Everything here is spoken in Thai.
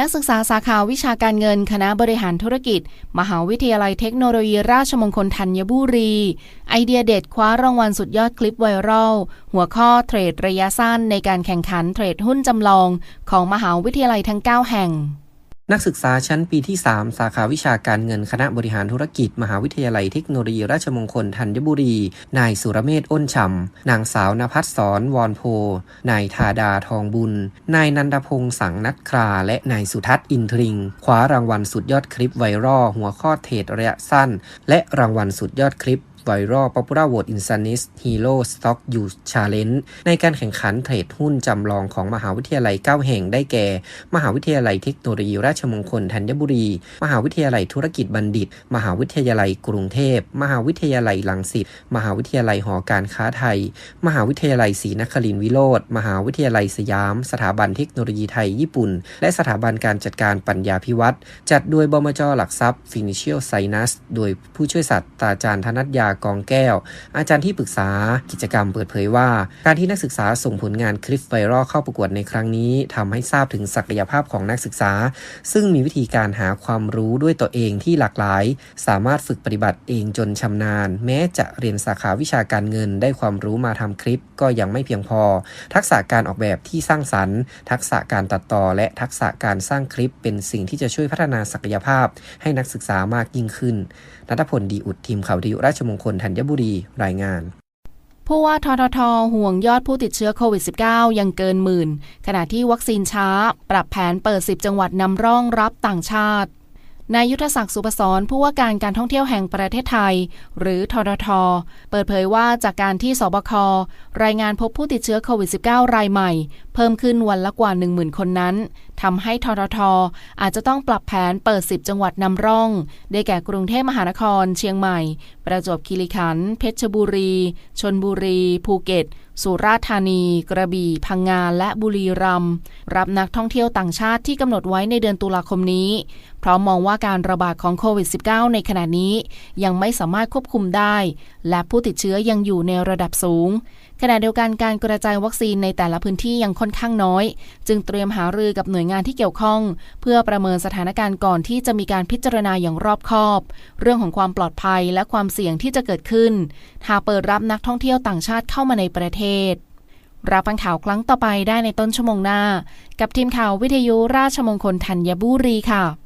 นักศึกษาสาขาวิชาการเงินคณะบริหารธุรกิจ มหาวิทยาลัยเทคโนโลยีราชมงคลธัญบุรี ไอเดียเด็ดคว้ารางวัลสุดยอดคลิปไวรัล หัวข้อเทรดระยะสั้นในการแข่งขันเทรดหุ้นจำลอง ของมหาวิทยาลัยทั้ง 9 แห่ง นักศึกษาชั้นปีที่ 3 สาขาวิชาการเงินคณะบริหารธุรกิจ มหาวิทยาลัยเทคโนโลยีราชมงคลธัญบุรี นายสุรเมธอ้นฉ่ำ นางสาวนภัสสรวอนโพ นายธาดาทองบุญ นายนันทพงษ์สังนัทครา และนายสุทัศน์อินทริงคว้ารางวัลสุดยอดคลิปไวรัลหัวข้อเทรดระยะสั้น และรางวัลสุดยอดคลิป ไวรัล Popular Vote Insanist Hero Stock Use Challenge ในการแข่งขันเทรดหุ้นจำลองของมหาวิทยาลัย 9 แห่งได้แก่ มหาวิทยาลัยเทคโนโลยีราชมงคลธัญบุรี มหาวิทยาลัยธุรกิจบัณฑิต มหาวิทยาลัยกรุงเทพ มหาวิทยาลัยลังสิต มหาวิทยาลัยหอการค้าไทย มหาวิทยาลัยศรีนครินทรวิโรธมหาวิทยาลัยสยาม สถาบันเทคโนโลยีไทยญี่ปุ่น และสถาบันการจัดการปัญญาพิวัตรจัดโดยบมจหลักทรัพย์ Financial Science โดยผู้ช่วยศาสตราจารย์ธนัทยากองแก้ว อาจารย์ที่ปรึกษากิจกรรมเปิดเผยว่า การที่นักศึกษาส่งผลงานคลิปไวรัลเข้าประกวดในครั้งนี้ทำให้ทราบถึงศักยภาพของนักศึกษา ซึ่งมีวิธีการหาความรู้ด้วยตัวเองที่หลากหลาย สามารถฝึกปฏิบัติเองจนชำนาญ แม้จะเรียนสาขาวิชาการเงิน ได้ความรู้มาทำคลิปก็ยังไม่เพียงพอ ทักษะการออกแบบที่สร้างสรรค์ ทักษะการตัดต่อ และทักษะการสร้างคลิป เป็นสิ่งที่จะช่วยพัฒนาศักยภาพ ให้นักศึกษามากยิ่งขึ้นนัทพลดีอุดทีมข่าววิทยุราชมงคลธัญบุรีรายงาน ผู้ว่าททท ห่วงยอดผู้ติดเชื้อโควิด -19 ยังเกินหมื่น ขณะที่วัคซีนช้า ปรับแผนเปิด 10 จังหวัดนำร่องรับต่างชาติ นายยุทธศักดิ์สุปศรผู้ว่าการการท่องเที่ยวแห่งประเทศไทย หรือททท เปิดเผยว่าจากการที่สบค รายงานพบผู้ติดเชื้อโควิด -19 รายใหม่ เพิ่มขึ้นวันละกว่า 10,000 คนนั้นทำให้ททท อาจจะต้องปรับแผนเปิด 10 จังหวัดนำร่อง ได้แก่กรุงเทพมหานคร เชียงใหม่ ประจวบคีรีขันธ์เพชรบุรี ชนบุรี ภูเก็ตสุราษฎร์ธานี กระบี่ พังงา และบุรีรัมย์รับนักท่องเที่ยวต่างชาติที่กำหนดไว้ในเดือนตุลาคมนี้ ราะมองว่าการระบาดของโควิด -19 ในขณะนี้ยังไม่สามารถควบคุมได้ และผู้ติดเชื้อยังอยู่ในระดับสูง ขณะเดียวกันการกระจายวัคซีนในแต่ละพื้นที่ยังค่อนข้างน้อย จึงเตรียมหารือกับหน่วยงานที่เกี่ยวข้อง เพื่อประเมินสถานการณ์ก่อนที่จะมีการพิจารณาอย่างรอบคอบ เรื่องของความปลอดภัยและความเสี่ยงที่จะเกิดขึ้น หากเปิดรับนักท่องเที่ยวต่างชาติเข้ามาในประเทศรับฟังข่าวครั้งต่อไปได้ในต้นชั่วโมงหน้า กับทีมข่าววิทยุราชมงคลธัญบุรีค่ะ